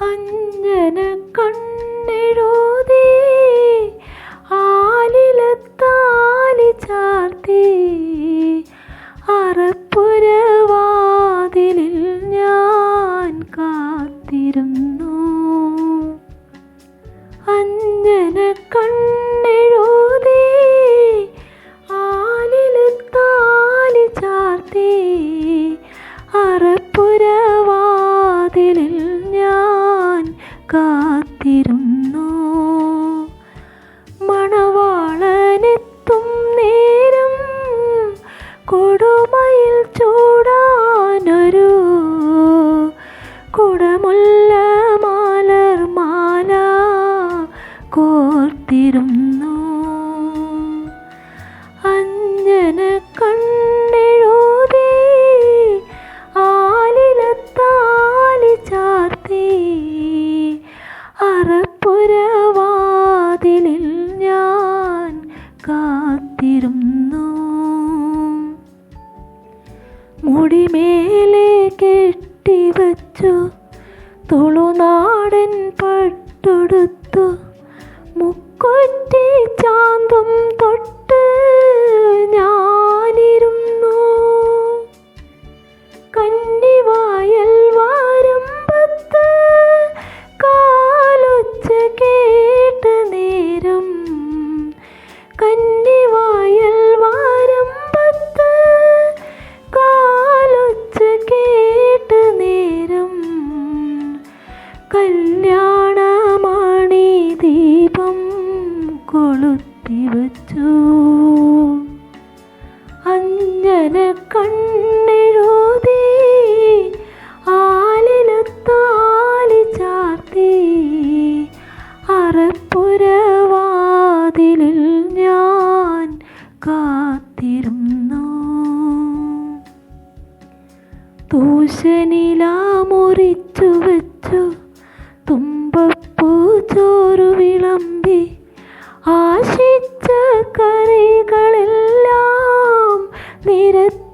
അഞ്ജന കണ്ണെഴുതി ആലിലത്താലി ചാർത്തി. അറപ്പുരവാതിലിൽ ഞാൻ കാത്തിരുന്നു കോർത്തിരുന്നു. അഞ്ജന കണ്ണെഴുതി ആലിലത്താലി ചാർത്തി. അറപ്പുരവാതിലിൽ ഞാൻ കാത്തിരുന്നു. മുടിമേലെ കെട്ടിവച്ചു. തുളുനാടൻ പട്ടൊടുത്തു. മുക്കൊറ്റി ചാന്തും തൊട്ട് ഞാനിരുന്നു. കന്നിവായൽ വാരമ്പത്ത് കാലൊച്ച കേട്ട നേരം. കന്നിവായൽ വാരമ്പത്ത് കാലൊച്ച കേട്ട നേരം. കല്യാണമണി കൊളുത്തി വച്ചു. അഞ്ജന കണ്ണെഴുതി ആലിലത്താലി ചാർത്തി. അറപ്പുരവാതിലിൽ ഞാൻ കാത്തിരുന്നു. തൂശനില മുറിച്ചു വെച്ചു. തുമ്പപ്പൂ ചോറു വിളമ്പി ആശിച്ച കറികളെല്ലാം നിരത്തി